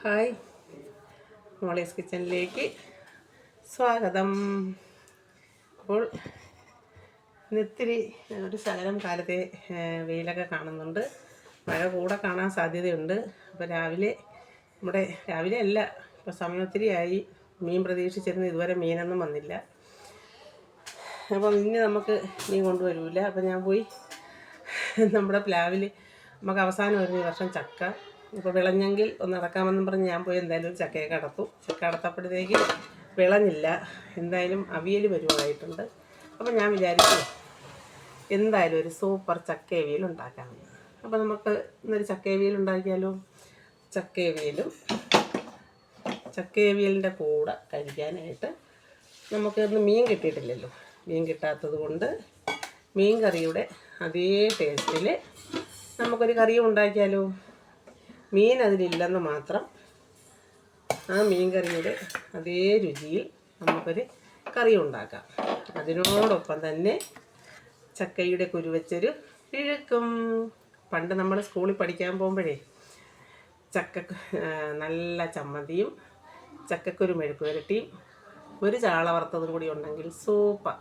Hi. Molly's കിച്ചണിലേക്ക് സ്വാഗതം. അപ്പോൾ ഇന്നിത്തിരി ഒരു ശകലം കാലത്തെ വെയിലൊക്കെ കാണുന്നുണ്ട്. മഴ കൂടെ കാണാൻ സാധ്യതയുണ്ട്. അപ്പോൾ രാവിലെ നമ്മുടെ രാവിലെ അല്ല ഇപ്പോൾ സമയം മീൻ പ്രതീക്ഷിച്ചിരുന്നു ഇതുവരെ മീനൊന്നും വന്നില്ല. അപ്പം ഇനി നമുക്ക് മീൻ കൊണ്ടുവരില്ല അപ്പം ഞാൻ പോയി നമ്മുടെ പ്ലാവിൽ നമുക്ക് അവസാനം വരുന്ന ഈ വർഷം ചക്ക. ഇപ്പോൾ വിളഞ്ഞെങ്കിൽ ഒന്ന് അടക്കാമെന്നും പറഞ്ഞ് ഞാൻ പോയി എന്തായാലും ഒരു ചക്കയൊക്കെ അടത്തു. ചക്ക അടത്തപ്പോഴത്തേക്ക് വിളഞ്ഞില്ല. എന്തായാലും അവിയൽ വരുവായിട്ടുണ്ട്. അപ്പോൾ ഞാൻ വിചാരിച്ചു എന്തായാലും ഒരു സൂപ്പർ ചക്ക അവിയൽ ഉണ്ടാക്കാമെന്ന് അപ്പോൾ നമുക്ക് ഇന്നൊരു ചക്ക അവിയൽ ഉണ്ടാക്കിയാലോ? ചക്ക അവിയലും ചക്ക അവിയലിന്റെ കൂടെ കഴിക്കാനായിട്ട് നമുക്ക് ഇന്ന് മീൻ കിട്ടിയിട്ടില്ലല്ലോ. മീൻ കിട്ടാത്തത് കൊണ്ട് മീൻ കറിയുടെ അതേ ടേസ്റ്റിൽ നമുക്കൊരു കറിയും ഉണ്ടാക്കിയാലോ? മീൻ അതിലില്ലെന്ന് മാത്രം ആ മീൻ കറിയുടെ അതേ രുചിയിൽ നമുക്കൊരു കറി ഉണ്ടാക്കാം അതിനോടൊപ്പം തന്നെ ചക്കയുടെ കുരുവച്ചൊരു കിഴക്കും പണ്ട് നമ്മൾ സ്കൂളിൽ പഠിക്കാൻ പോകുമ്പോഴേ ചക്ക നല്ല ചമ്മന്തിയും ചക്കക്കുരു മെഴുക്ക് പുരട്ടിയും ഒരു ചാള വറുത്തതും കൂടി ഉണ്ടെങ്കിൽ സൂപ്പർ.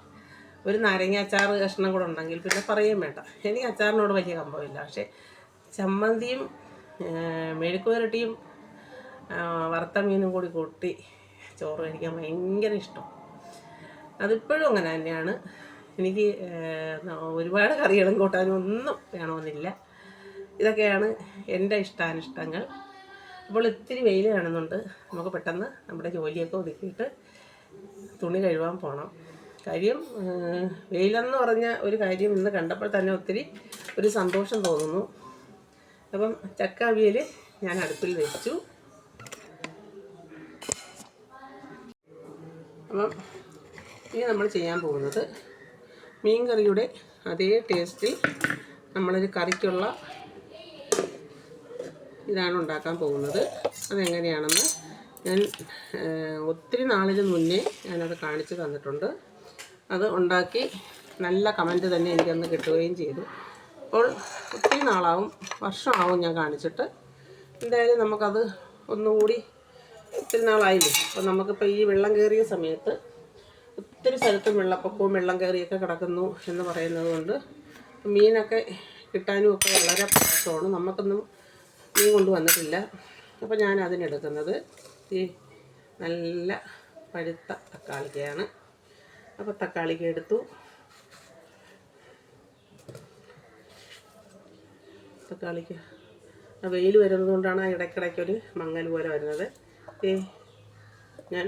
ഒരു നാരങ്ങ അച്ചാർ കഷ്ണം കൂടെ ഉണ്ടെങ്കിൽ പിന്നെ പറയുകയും വേണ്ട. എനിക്ക് അച്ചാറിനോട് വലിയ കമ്പമില്ല. പക്ഷേ ചമ്മന്തിയും ആ, മെഴുക്ക് പുരട്ടിയും ആ, വറുത്ത മീനും കൂടി കൂട്ടി ചോറ് കഴിക്കാൻ ഭയങ്കര ഇഷ്ടം. അതിപ്പോഴും അങ്ങനെ തന്നെയാണ്. എനിക്ക് ഒരുപാട് കറികളും കൂട്ടാനും ഒന്നും വേണമെന്നില്ല. ഇതൊക്കെയാണ് എന്റെ ഇഷ്ടാനിഷ്ടങ്ങൾ. അപ്പോൾ ഇത്തിരി വെയിൽ കാണുന്നുണ്ട്. നമുക്ക് പെട്ടെന്ന് നമ്മുടെ ജോലിയൊക്കെ ഒതുക്കിയിട്ട് തുണി കഴുകാൻ പോകണം കാര്യം വെയിലെന്ന് പറഞ്ഞ ഒരു കാര്യം ഇന്ന് കണ്ടപ്പോൾ തന്നെ ഒത്തിരി ഒരു സന്തോഷം തോന്നുന്നു. അപ്പം ചക്ക അവിയൽ ഞാൻ അടുപ്പിൽ വെച്ചു. അപ്പം ഇനി നമ്മൾ ചെയ്യാൻ പോകുന്നത് മീൻ കറിയുടെ അതേ ടേസ്റ്റിൽ നമ്മളൊരു കറിക്കുള്ള ഇതാണ് ഉണ്ടാക്കാൻ പോകുന്നത്. അതെങ്ങനെയാണെന്ന് ഞാൻ ഒത്തിരി നാളിന് മുന്നേ ഞാനത് കാണിച്ചു തന്നിട്ടുണ്ട്. അത് ഉണ്ടാക്കി നല്ല കമന്റ് തന്നെ എനിക്കന്ന് കിട്ടുകയും ചെയ്തു. അപ്പോൾ ഒത്തിരി നാളാവും. വർഷമാവും ഞാൻ കാണിച്ചിട്ട്. എന്തായാലും നമുക്കത് ഒന്നുകൂടി ഒത്തിരി നാളായില്ലേ? അപ്പോൾ നമുക്കിപ്പോൾ ഈ വെള്ളം കയറിയ സമയത്ത് ഒത്തിരി സ്ഥലത്തും വെള്ളപ്പൊക്കവും വെള്ളം കയറിയൊക്കെ കിടക്കുന്നു എന്ന് പറയുന്നത് കൊണ്ട് മീനൊക്കെ കിട്ടാനും ഒക്കെ വളരെ പ്രയാസമാണ്. നമുക്കൊന്നും മീൻ കൊണ്ടുവന്നിട്ടില്ല അപ്പോൾ ഞാൻ അതിനെടുക്കുന്നത് ഈ നല്ല പഴുത്ത തക്കാളിക്കയാണ്. അപ്പോൾ തക്കാളിക്ക എടുത്തു. തക്കാളിക്ക്. ആ വെയിൽ വരുന്നത് കൊണ്ടാണ് ആ ഇടയ്ക്കിടയ്ക്കൊരു മങ്ങൽ പോലെ വരുന്നത്. ഏ ഞാൻ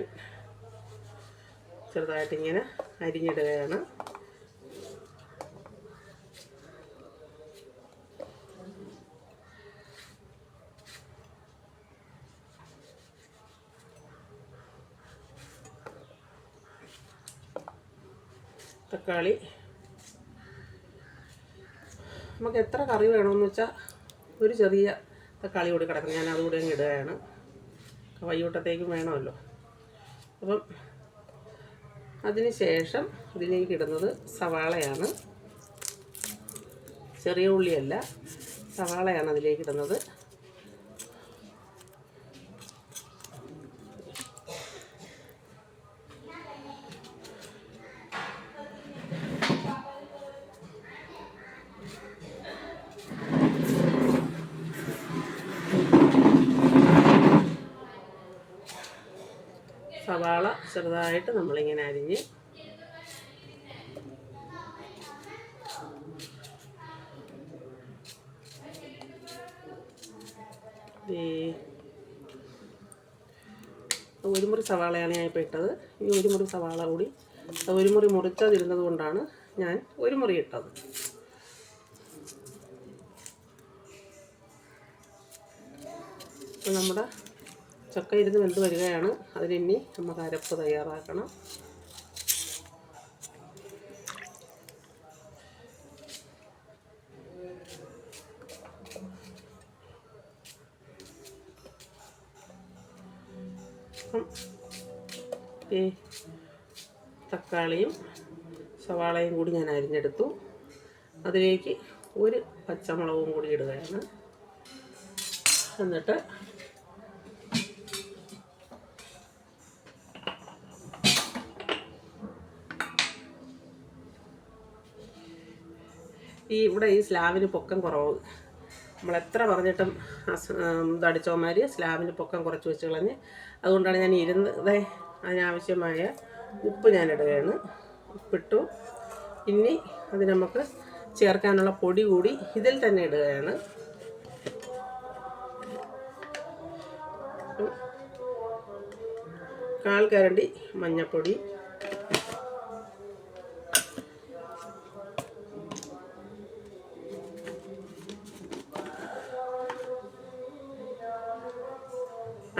ചെറുതായിട്ടിങ്ങനെ അരിഞ്ഞിടുകയാണ്. തക്കാളി നമുക്ക് എത്ര കറി വേണമെന്ന് വെച്ചാൽ ഒരു ചെറിയ തക്കാളി കൂടി കിടക്കണം. ഞാൻ അതുകൂടി അങ്ങ് ഇടുകയാണ്. വൈകിട്ടത്തേക്കും വേണമല്ലോ. അപ്പം അതിന് ശേഷം ഇതിലേക്ക് ഇടുന്നത് സവാളയാണ്. ചെറിയ ഉള്ളിയല്ല സവാളയാണ് അതിലേക്ക് ഇടുന്നത് സവാള ചെറുതായിട്ട് നമ്മളിങ്ങനെ അരിഞ്ഞ് ഒരു മുറി സവാളയാണ് ഞാൻ ഇപ്പോൾ ഇട്ടത്. ഈ ഒരു മുറി സവാള കൂടി ഒരു മുറി മുറിച്ചതിരുന്നത് കൊണ്ടാണ് ഞാൻ ഒരു മുറി ഇട്ടത്. നമ്മുടെ ചക്ക ഇരുന്ന് വെന്ത് വരികയാണ്. അതിനി നമുക്ക് അരപ്പ് തയ്യാറാക്കണം. തക്കാളിയും സവാളയും കൂടി ഞാൻ അരിഞ്ഞെടുത്തു. അതിലേക്ക് ഒരു പച്ചമുളകും കൂടി ഇടുകയാണ്. എന്നിട്ട് ഈ ഇവിടെ ഈ സ്ലാബിന് പൊക്കം കുറവ്. നമ്മൾ എത്ര പറഞ്ഞിട്ടും ഇതടിച്ചോമാർ സ്ലാബിന് പൊക്കം കുറച്ച് വെച്ച് കളഞ്ഞ് അതുകൊണ്ടാണ് ഞാൻ ഇരുന്നത്. അതിനാവശ്യമായ ഉപ്പ് ഞാൻ ഇടുകയാണ് ഉപ്പിട്ടു. ഇനി അത് നമുക്ക് ചേർക്കാനുള്ള പൊടി കൂടി ഇതിൽ തന്നെ ഇടുകയാണ്. കാൽ കരണ്ടി മഞ്ഞൾപ്പൊടി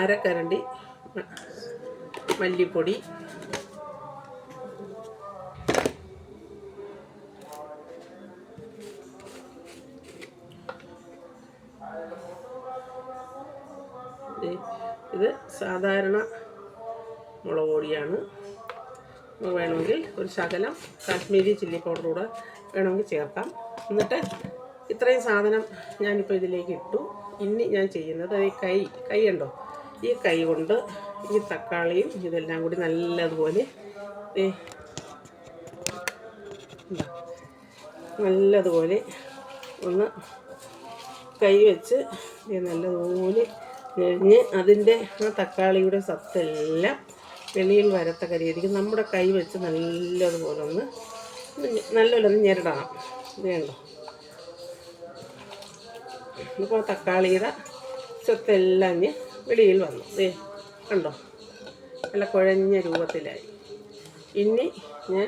അരക്കരണ്ടി മല്ലിപ്പൊടി. ഇത് സാധാരണ മുളക് പൊടിയാണ്. വേണമെങ്കിൽ ഒരു ശകലം കാശ്മീരി ചില്ലി പൗഡർ കൂടെ വേണമെങ്കിൽ ചേർക്കാം. എന്നിട്ട് ഇത്രയും സാധനം ഞാനിപ്പോൾ ഇതിലേക്ക് ഇട്ടു. ഇനി ഞാൻ ചെയ്യുന്നത് ഈ കൈ കൈ ഉണ്ടോ ഈ കൈ കൊണ്ട് ഈ തക്കാളിയും ഇതെല്ലാം കൂടി നല്ലതുപോലെ നല്ലതുപോലെ ഒന്ന് കൈ വെച്ച് നല്ലതുപോലെ കഴിഞ്ഞ് അതിന്റെ ആ തക്കാളിയുടെ സത്തെല്ലാം വെളിയിൽ വരത്തക്ക രീതിക്ക് നമ്മുടെ കൈ വെച്ച് നല്ലതുപോലെ ഒന്ന് നല്ലപോലെ ഒന്ന് ഞെരടണം. വേണ്ടോ ഇപ്പോൾ തക്കാളിയുടെ സത്തെല്ലാം ഇഞ്ഞ് വെളിയിൽ വന്നു. ദേ കണ്ടോ? നല്ല കുഴഞ്ഞ രൂപത്തിലായി. ഇനി ഞാൻ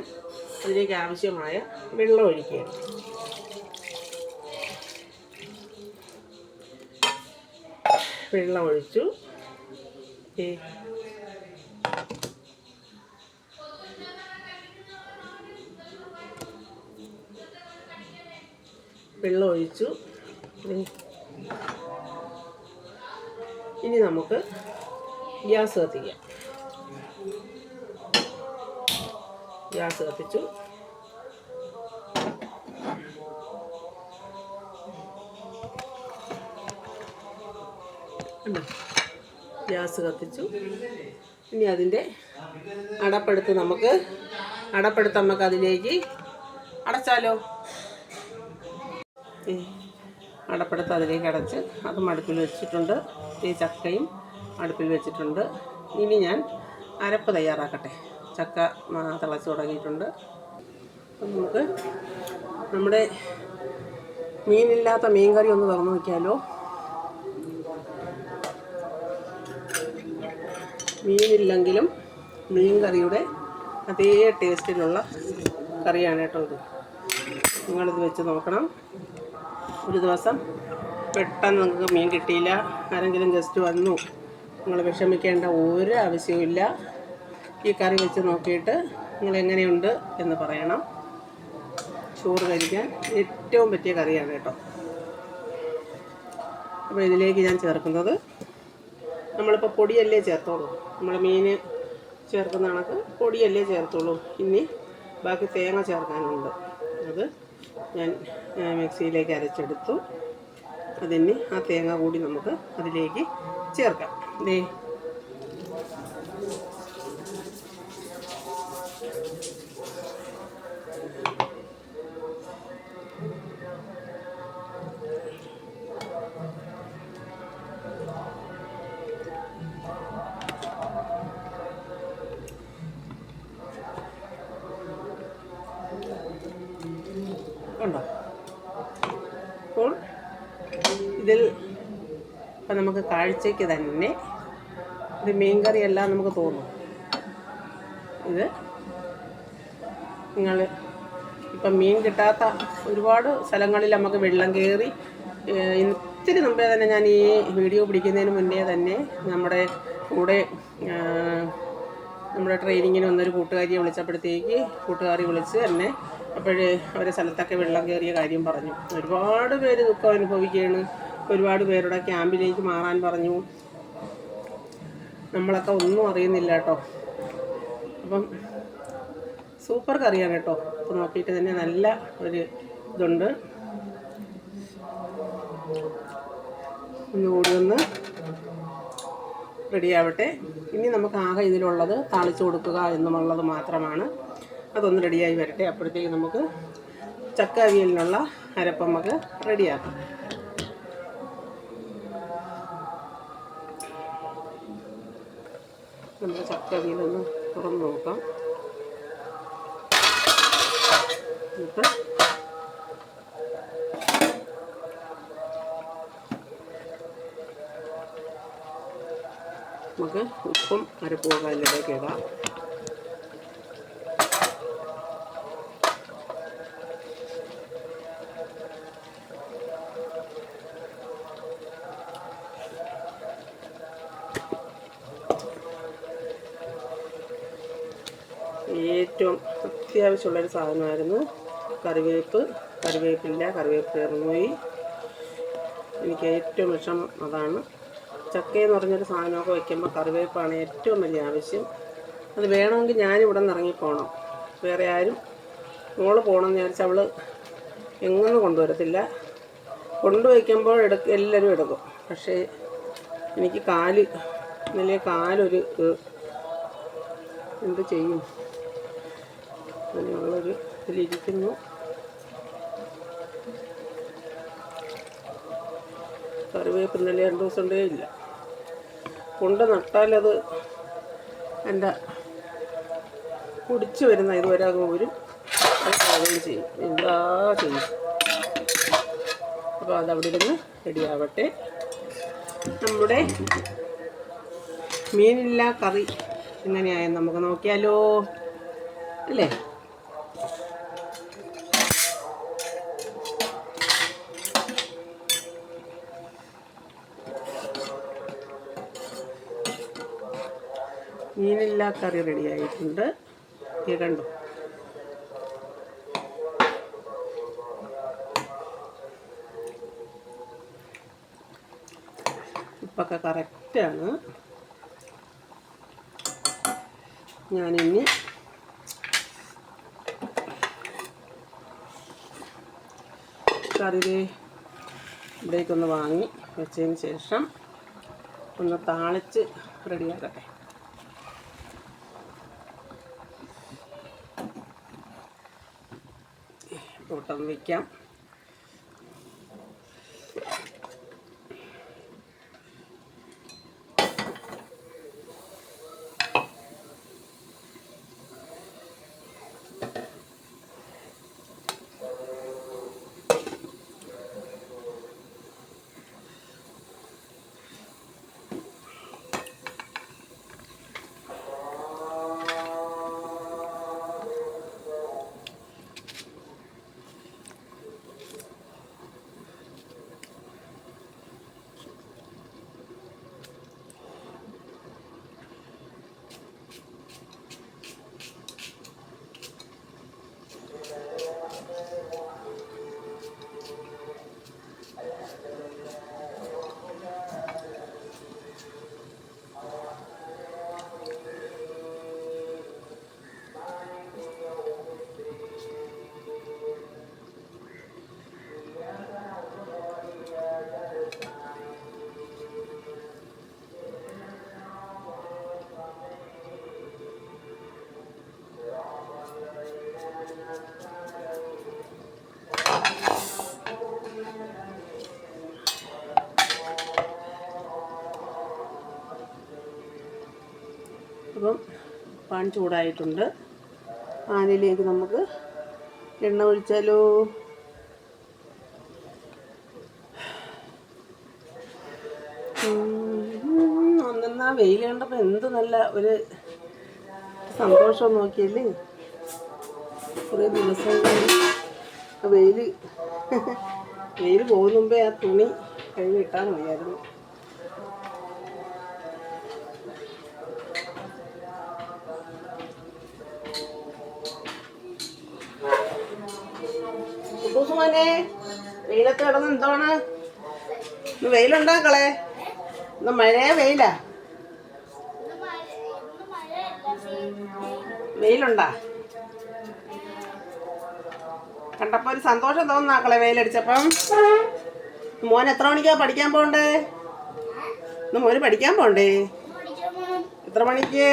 അതിലേക്ക് ആവശ്യമായ വെള്ളം ഒഴിക്കുകയാണ്. വെള്ളം ഒഴിച്ചു. ഏ വെള്ളം ഒഴിച്ചു. ഇനി നമുക്ക് ഗ്യാസ് കത്തിക്കാം. ഗ്യാസ് കത്തിച്ചു. ഗ്യാസ് കത്തിച്ചു. ഇനി അതിന്റെ അടപ്പെടുത്ത് നമുക്ക് അടപ്പെടുത്ത് നമുക്ക് അതിലേക്ക് അടച്ചാലോ? അടപ്പെടുത്ത് അതിലേക്ക് അടച്ച് അതും അടുപ്പിൽ വെച്ചിട്ടുണ്ട്. ഈ ചക്കയും അടുപ്പിൽ വെച്ചിട്ടുണ്ട്. ഇനി ഞാൻ അരപ്പ് തയ്യാറാക്കട്ടെ. ചക്ക തിളച്ച് തുടങ്ങിയിട്ടുണ്ട്. നമുക്ക് നമ്മുടെ മീനില്ലാത്ത മീൻ കറി ഒന്ന് തുറന്നു നോക്കിയാലോ? മീനില്ലെങ്കിലും മീൻ കറിയുടെ അതേ ടേസ്റ്റിലുള്ള കറിയാണ് കേട്ടോ ഇത്. നിങ്ങളിത് വെച്ച് നോക്കണം. ഒരു ദിവസം പെട്ടെന്ന് നിങ്ങൾക്ക് മീൻ കിട്ടിയില്ല. ആരെങ്കിലും ഗസ്റ്റ് വന്നു നിങ്ങൾ വിഷമിക്കേണ്ട ഒരു ആവശ്യവുമില്ല ഈ കറി വെച്ച് നോക്കിയിട്ട് നിങ്ങൾ എങ്ങനെയുണ്ട് എന്ന് പറയണം. ചോറ് കഴിക്കാൻ ഏറ്റവും പറ്റിയ കറിയാണ് കേട്ടോ. അപ്പോൾ ഇതിലേക്ക് ഞാൻ ചേർക്കുന്നത് നമ്മളിപ്പോൾ പൊടിയല്ലേ ചേർത്തോളൂ. നമ്മൾ മീൻ ചേർക്കുന്ന കണക്ക് പൊടിയല്ലേ ചേർത്തോളൂ. ഇനി ബാക്കി തേങ്ങ ചേർക്കാനുണ്ട്. അത് ഞാൻ മിക്സിയിലേക്ക് അരച്ചെടുത്തു. അതിന് ആ തേങ്ങ കൂടി നമുക്ക് അതിലേക്ക് ചേർക്കാം. ദേ നമുക്ക് കാഴ്ചയ്ക്ക് തന്നെ ഇത് മീൻകറിയല്ല നമുക്ക് തോന്നും. ഇത് നിങ്ങൾ ഇപ്പം മീൻ കിട്ടാത്ത ഒരുപാട് സ്ഥലങ്ങളിൽ നമുക്ക് വെള്ളം കയറി ഇത്തിരി മുമ്പേ തന്നെ ഞാൻ ഈ വീഡിയോ പിടിക്കുന്നതിന് മുന്നേ തന്നെ നമ്മുടെ കൂടെ നമ്മുടെ ട്രെയിനിങ്ങിന് വന്നൊരു കൂട്ടുകാരിയെ വിളിച്ചപ്പോഴത്തേക്ക് കൂട്ടുകാരി വിളിച്ച് എന്നെ അപ്പോഴേ അവരെ സ്ഥലത്തൊക്കെ വെള്ളം കയറിയ കാര്യം പറഞ്ഞു. ഒരുപാട് പേര് ദുഃഖം അനുഭവിക്കുകയാണ്. ഒരുപാട് പേരുടെ ക്യാമ്പിലേക്ക് മാറാൻ പറഞ്ഞു. നമ്മളൊക്കെ ഒന്നും അറിയുന്നില്ല കേട്ടോ. അപ്പം സൂപ്പർ കറിയാണ് കേട്ടോ. അപ്പോൾ നോക്കിയിട്ട് തന്നെ നല്ല ഒരു ഇതുണ്ട്. ഒന്നുകൂടി ഒന്ന് റെഡിയാവട്ടെ ഇനി നമുക്ക് ആകെ ഇതിലുള്ളത് താളിച്ചു കൊടുക്കുക എന്നുള്ളത് മാത്രമാണ്. അതൊന്ന് റെഡിയായി വരട്ടെ. അപ്പോഴത്തേക്ക് നമുക്ക് ചക്ക അവിയലിനുള്ള അരപ്പ് റെഡിയാക്കാം വീലൊന്ന് തുറന്ന് നോക്കാം. എന്നിട്ട് നമുക്ക് ഉപ്പും അരപ്പും അതിലേക്ക് ഇടാം. ഏറ്റവും അത്യാവശ്യമുള്ളൊരു സാധനമായിരുന്നു. കറിവേപ്പ് കറിവേപ്പില്ല കറിവേപ്പ് ഇറങ്ങുപോയി. എനിക്ക് ഏറ്റവും വിഷമം അതാണ്. ചക്കയെന്ന് പറഞ്ഞൊരു സാധനമൊക്കെ വയ്ക്കുമ്പോൾ കറിവേപ്പാണ് ഏറ്റവും വലിയ ആവശ്യം. അത് വേണമെങ്കിൽ ഞാനിവിടെ നിന്ന് ഇറങ്ങിപ്പോകണം വേറെ ആരും മോൾ പോകണമെന്ന് വിചാരിച്ചാൽ അവൾ എങ്ങനെ കൊണ്ടുവരത്തില്ല. കൊണ്ടുവയ്ക്കുമ്പോൾ എടുക്ക എല്ലാവരും എടുക്കും. പക്ഷേ എനിക്ക് കാൽ വലിയ കാലൊരു എന്ത് ചെയ്യും? അങ്ങനെയുള്ളൊരു ഇതിലിരിക്കുന്നു. കറിവേപ്പ് ഇന്നലെ രണ്ട് ദിവസം ഉണ്ടേ ഇല്ല. കൊണ്ട് നട്ടാലത് എന്റെ കുടിച്ചു വരുന്ന ഇതുവരെ അങ്ങ് വരും അത് കളയുകയും ചെയ്യും. എന്താ ചെയ്യും? അപ്പോൾ അതവിടെ ഇരുന്ന് റെഡിയാവട്ടെ നമ്മുടെ മീനില്ല കറി എങ്ങനെയായെന്ന് നമുക്ക് നോക്കിയാലോ? അല്ലേ? മീനില്ല കറി റെഡി ആയിട്ടുണ്ട്. ഇത് കണ്ടോ? ഉപ്പൊക്കെ കറക്റ്റാണ് ഞാനിനി കറി ഇവിടേക്കൊന്ന് വാങ്ങി വെച്ചതിന് ശേഷം ഒന്ന് താളിച്ച് റെഡിയാക്കട്ടെ കൂട്ടം വയ്ക്കാം. പാൻ ചൂടായിട്ടുണ്ട്. പാനിലേക്ക് നമുക്ക് എണ്ണ ഒഴിച്ചാലോ? അന്നാ വെയിൽ കണ്ടപ്പോൾ എന്ത് നല്ല ഒരു സന്തോഷം നോക്കിയല്ലേ? കുറേ ദിവസം വെയിൽ വെയിൽ പോകുന്ന മുമ്പേ ആ തുണി കഴിഞ്ഞിട്ടാൽ മതിയായിരുന്നു. മോനെ. വെയിലത്ത് കിടന്ന് എന്താണ് ഇന്ന് വെയിലുണ്ടാക്കളെ ഇന്ന് മഴയാ വെയിലാ? വെയിലുണ്ടാ? കണ്ടപ്പോ ഒരു സന്തോഷം തോന്നാക്കളെ വെയിലടിച്ചപ്പം. മോൻ എത്ര മണിക്കാ പഠിക്കാൻ പോണ്ടേ? ഇന്ന് മോന് പഠിക്കാൻ പോണ്ടേ? എത്ര മണിക്ക്?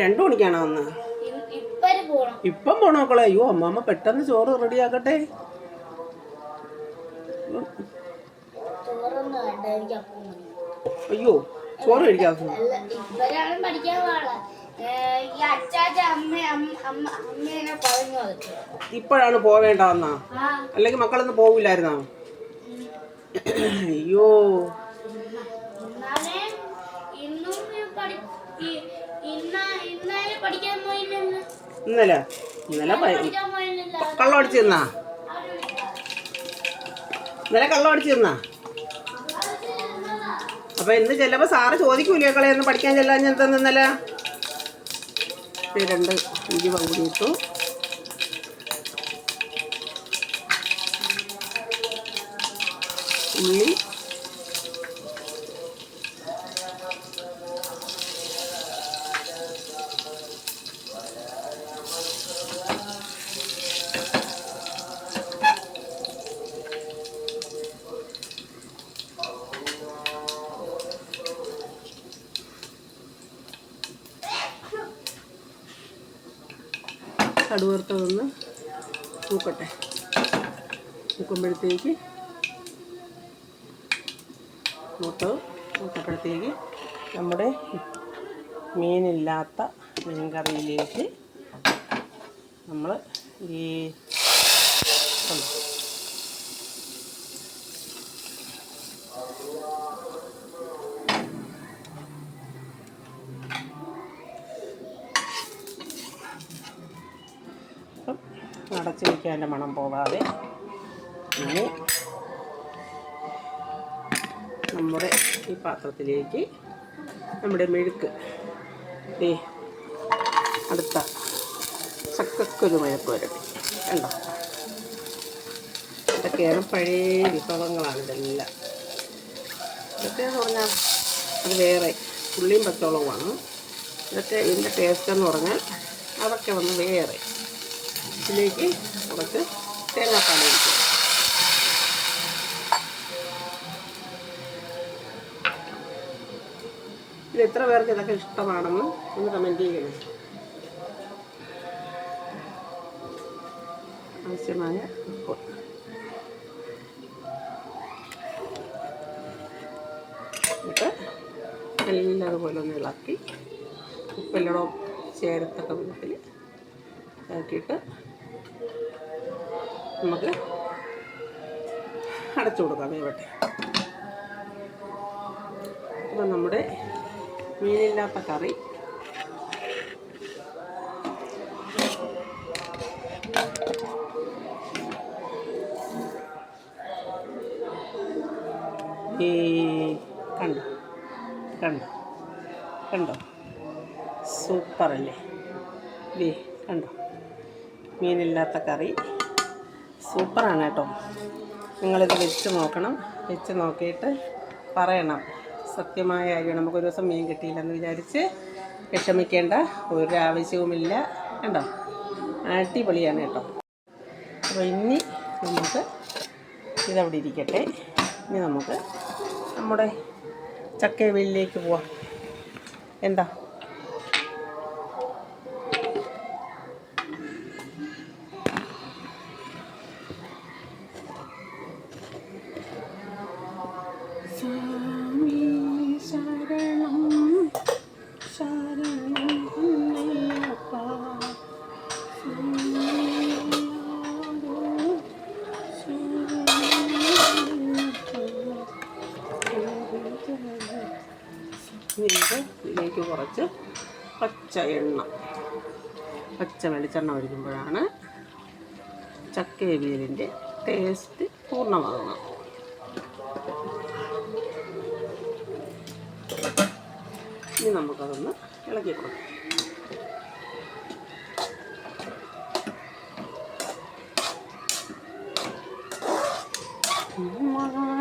രണ്ടു മണിക്കാണോ ഒന്ന് ഇപ്പം പോണോ മക്കളെ? അയ്യോ അമ്മാമ്മ പെട്ടെന്ന് ചോറ് റെഡിയാക്കട്ടെ ആക്കട്ടെ. അയ്യോ ചോറ് കഴിക്കാൻ ഇപ്പോഴാണ് പോവേണ്ടതെന്നാ അല്ലെങ്കിൽ മക്കളൊന്നും പോവില്ലായിരുന്നോ? അയ്യോ. ഇന്നാലും പഠിക്കാൻ പോയില്ലല്ലോ. ഇന്നലെ. ഇന്നലെ പ- പഠിക്കാൻ കള്ളം അടിച്ചു തിന്നാ? ഇന്നലെ കള്ളം അടിച്ചു തിന്നാ? അപ്പൊ ഇന്ന് ചെല്ലപ്പോ സാറ് ചോദിക്കൂലേ കളെ ഒന്ന് പഠിക്കാൻ ചെല്ലാൻ ഞാൻ ഇന്നലെ? രണ്ട് ഇഞ്ചി പകുതി ഇട്ടു. ഉള്ളി കടുവറുത്തതൊന്ന് തൂക്കട്ടെ. തൂക്കുമ്പോഴത്തേക്ക് മൂത്ത് മൂത്തപ്പോഴത്തേക്ക് നമ്മുടെ മീനില്ലാത്ത മീൻ കറിയിലേക്ക് നമ്മൾ ഈ വയ്ക്കാന്റെ മണം പോകാതെ ഇനി നമ്മുടെ ഈ പാത്രത്തിലേക്ക് നമ്മുടെ മെഴുക്ക്. ദേ അടുത്ത ചക്കൊരു മെഴുക്ക് വരട്ടെ. കണ്ടോ? ഇതൊക്കെയാണ് പഴയ വിഭവങ്ങളാണ് ഇതെല്ലാം. ഇതൊക്കെ എന്ന് പറഞ്ഞാൽ അത് വേറെ ഉള്ളിയും പച്ചവളവുമാണ് ഇതൊക്കെ ഇതിന്റെ ടേസ്റ്റ് എന്ന് പറഞ്ഞാൽ അതൊക്കെ വന്ന് വേറെ. ഇതിലേക്ക് കുറച്ച് തേങ്ങാപ്പാൽ ഒഴിക്കുക ഇത് എത്ര പേർക്ക് ഇതൊക്കെ ഇഷ്ടമാണെന്ന് ഒന്ന് കമന്റ് ചെയ്യണം ആവശ്യമായ ഉപ്പ് അതുപോലെ ഒന്ന് ഇളക്കി ഉപ്പെല്ലാം ചേരത്തക്ക വിധത്തിൽ ആക്കിയിട്ട് നമുക്ക് അടച്ചു കൊടുക്കാം വേവട്ടെ അപ്പം നമ്മുടെ മീനില്ലാത്ത കറി. കണ്ടോ? കണ്ടോ? കണ്ടോ? സൂപ്പറല്ലേ? ദേ കണ്ടോ? മീനില്ലാത്ത കറി. സൂപ്പറാണ് കേട്ടോ. നിങ്ങളിത് വെച്ച് നോക്കണം. വെച്ച് നോക്കിയിട്ട് പറയണം. സത്യമായ കാര്യം നമുക്കൊരു ദിവസം മീൻ കിട്ടിയില്ലെന്ന് വിചാരിച്ച് വിഷമിക്കേണ്ട ഒരു ആവശ്യവുമില്ല കണ്ടോ? അടിപൊളിയാണ് കേട്ടോ. അപ്പോൾ ഇനി നമുക്ക് ഇതവിടെ ഇരിക്കട്ടെ. ഇനി നമുക്ക് നമ്മുടെ ചക്കവിലേക്ക് പോവാം. എന്താ? പച്ച വെളിച്ചെണ്ണ ഒഴിക്കുമ്പോഴാണ് ചക്കയവിയലിന്റെ ടേസ്റ്റ് പൂർണമാകുന്നത്. ഇനി നമുക്കതൊന്ന് ഇളക്കി കൊടുക്കാം. അപ്പം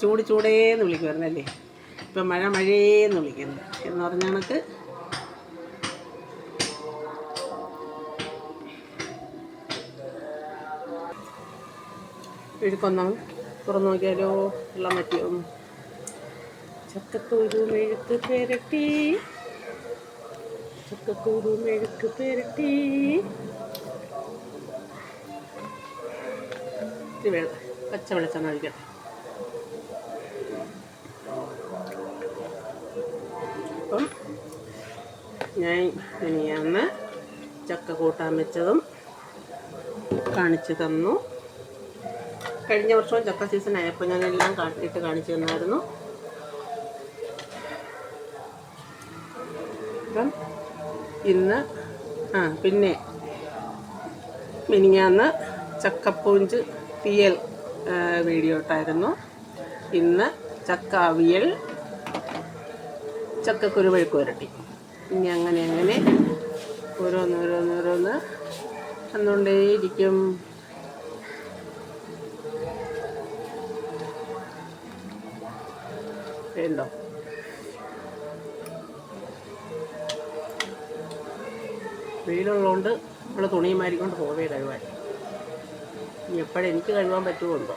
ചൂട് ചൂടേന്ന് വിളിക്കുമായിരുന്നല്ലേ ഇപ്പം മഴ മഴയേന്ന് വിളിക്കുന്നു. എന്ന് പറഞ്ഞ കണക്ക് എഴുക്കൊന്നാ തുറന്നു നോക്കിയാലോ? വെള്ളം പറ്റിയോ ചക്കക്കൂരു മെഴുക്ക് പെരട്ടി. ചക്കക്കൂരു മെഴുക്ക് പെരട്ടി. പച്ച വെളിച്ചെണ്ണ ഒഴിക്കട്ടെ. ഞാൻ ഇനിയാന്ന് ചക്ക കൂട്ടാൻ വെച്ചതും കാണിച്ചു തന്നു. കഴിഞ്ഞ വർഷവും ചക്ക സീസൺ ആയപ്പോൾ ഞാൻ എല്ലാം കാട്ടിയിട്ട് കാണിച്ചു തന്നായിരുന്നു. അപ്പം ഇന്ന് ആ പിന്നെ മിനിങ്ങാന്ന് ചക്കപ്പൂഞ്ച് തീയൽ വീഡിയോ ഇട്ടായിരുന്നു. ഇന്ന് ചക്ക അവിയൽ ചക്കക്കുരു മെഴുക്ക് പുരട്ടി ഇനി അങ്ങനെ അങ്ങനെ ഓരോന്ന് ഓരോന്ന് ഓരോന്ന് വന്നുകൊണ്ടേയിരിക്കും. ഉണ്ടോ വെയിലുള്ളതുകൊണ്ട് നമ്മൾ തുണിയും മാരിക്കൊണ്ട് പോവേ കഴിവാൻ ഇനി എപ്പോഴെനിക്ക് കഴിവാൻ പറ്റുമോ എന്തോ?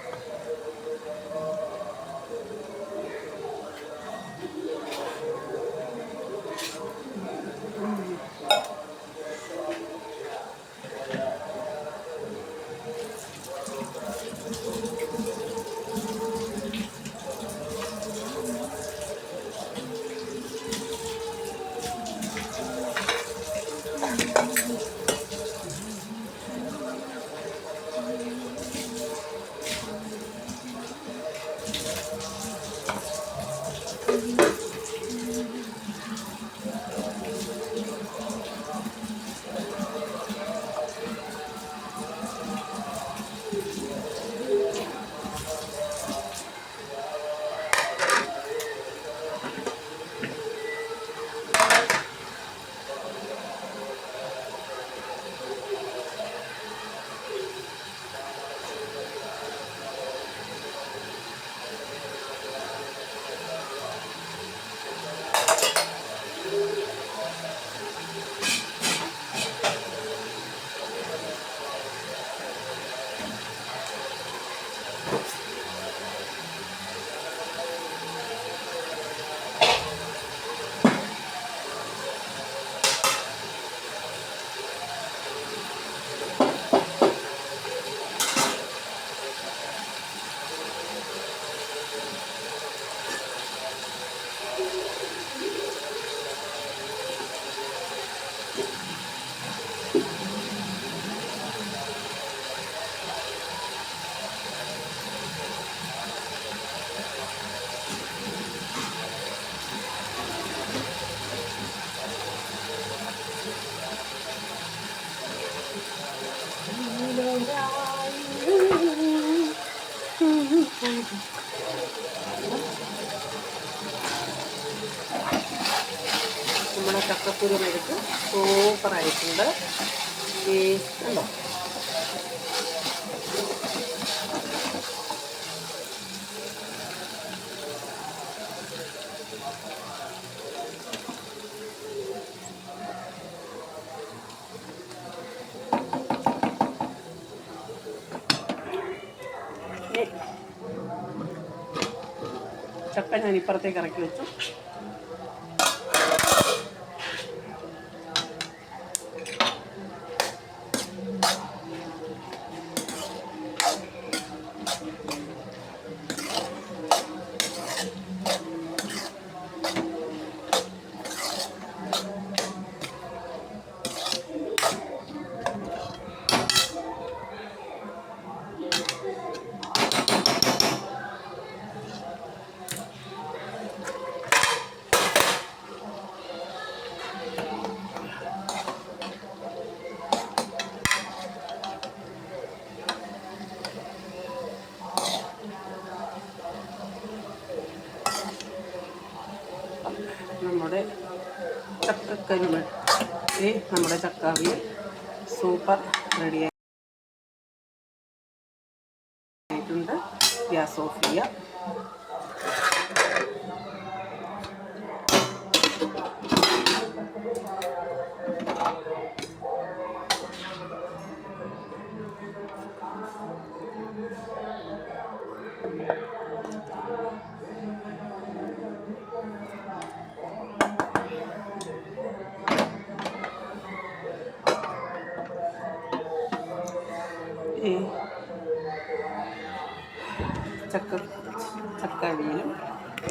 ചക്ക ഞാൻ ഇപ്പുറത്തേക്ക് ഇറക്കി വെച്ചു. ചക്കരുമ ഈ നമ്മുടെ ചക്കാവിയൽ. സൂപ്പർ. റെഡി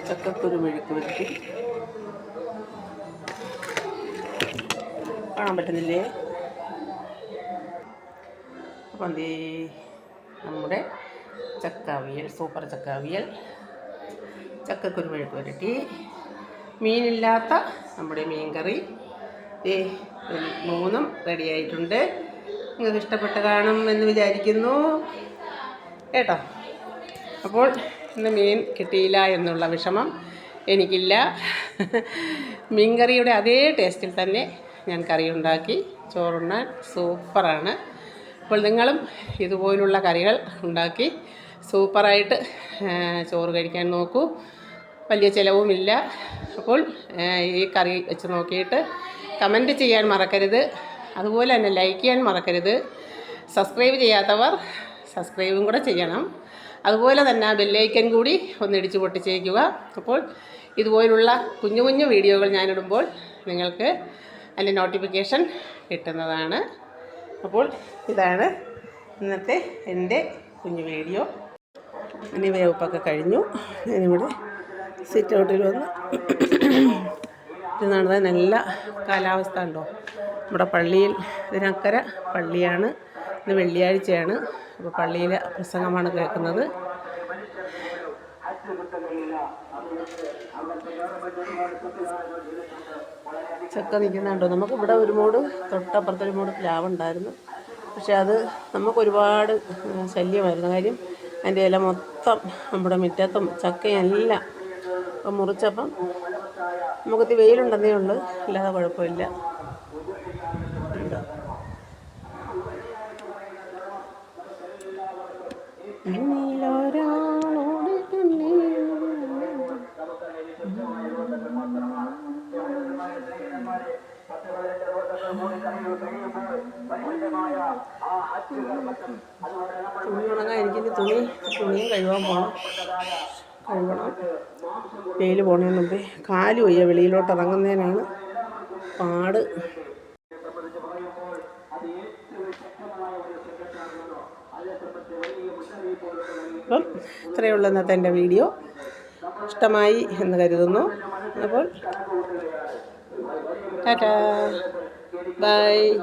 ചക്കക്കുരു മെഴുക്ക് വരട്ടി കാണാൻ പറ്റുന്നില്ലേ? അപ്പം എന്തേ നമ്മുടെ ചക്കാവിയൽ സൂപ്പർ ചക്കാവിയൽ. ചക്കക്കുരു മെഴുക്ക് വരട്ടി മീനില്ലാത്ത നമ്മുടെ മീൻ കറി മൂന്നും റെഡിയായിട്ടുണ്ട് നിങ്ങൾക്ക് ഇഷ്ടപ്പെട്ട് കാണും എന്ന് വിചാരിക്കുന്നു. കേട്ടോ? അപ്പോൾ ഇന്ന് മീൻ കിട്ടിയില്ല എന്നുള്ള വിഷമം എനിക്കില്ല. മീൻകറിയുടെ അതേ ടേസ്റ്റിൽ തന്നെ ഞാൻ കറി ഉണ്ടാക്കി. ചോറുണ്ണാൻ സൂപ്പറാണ്. അപ്പോൾ നിങ്ങളും ഇതുപോലുള്ള കറികൾ ഉണ്ടാക്കി സൂപ്പറായിട്ട് ചോറ് കഴിക്കാൻ നോക്കൂ. വലിയ ചിലവുമില്ല. അപ്പോൾ ഈ കറി വെച്ച് നോക്കിയിട്ട് കമന്റ് ചെയ്യാൻ മറക്കരുത്. അതുപോലെ തന്നെ ലൈക്ക് ചെയ്യാൻ മറക്കരുത്. സബ്സ്ക്രൈബ് ചെയ്യാത്തവർ സബ്സ്ക്രൈബും കൂടെ ചെയ്യണം. അതുപോലെ തന്നെ ആ ബെല്ലൈക്കൻ കൂടി ഒന്നിടിച്ച് പൊട്ടിച്ചേക്കുക. അപ്പോൾ ഇതുപോലുള്ള കുഞ്ഞു കുഞ്ഞു വീഡിയോകൾ ഞാനിടുമ്പോൾ നിങ്ങൾക്ക് അതിന്റെ നോട്ടിഫിക്കേഷൻ കിട്ടുന്നതാണ്. അപ്പോൾ ഇതാണ് ഇന്നത്തെ എന്റെ കുഞ്ഞു വീഡിയോ. ഇനി വേവപ്പൊക്കെ കഴിഞ്ഞു. ഞാനിവിടെ സിറ്റ് ഔട്ടിൽ വന്ന് നടന്ന നല്ല കാലാവസ്ഥ ഉണ്ടോ? നമ്മുടെ പള്ളിയിൽ ഇതിനക്കര പള്ളിയാണ്. ഇന്ന് വെള്ളിയാഴ്ചയാണ്. അപ്പോൾ പള്ളിയിലെ പ്രസംഗമാണ് കേൾക്കുന്നത്. ചക്ക നിൽക്കുന്നുണ്ടോ നമുക്ക് ഇവിടെ ഒരു മൂട് തൊട്ടപ്പുറത്ത് ഒരു മൂട് പ്ലാവ് ഉണ്ടായിരുന്നു. പക്ഷെ അത് നമുക്ക് ഒരുപാട് ശല്യമായിരുന്നു. കാര്യം അതിന്റെ ഇല മൊത്തം നമ്മുടെ മുറ്റത്തും ചക്കയെല്ലാം അപ്പം മുറിച്ചപ്പം നമുക്കത്തി വെയിലുണ്ടെന്നേ ഉള്ളൂ. അല്ലാതെ കുഴപ്പമില്ല. തുണി ഉണങ്ങാൻ എനിക്കിനി തുണി തുണിയും കഴുകാൻ പോകണം കഴുകണം. വെയിൽ പോണതിന് മുമ്പേ കാൽ വയ്യ വെളിയിലോട്ട് ഇറങ്ങുന്നതിനാണ് പാട്. അപ്പം ഇത്രയേ ഉള്ളൂ ഇന്നത്തെ എന്റെ വീഡിയോ. ഇഷ്ടമായി എന്ന് കരുതുന്നു. അപ്പോൾ ടാറ്റാ. ബൈ.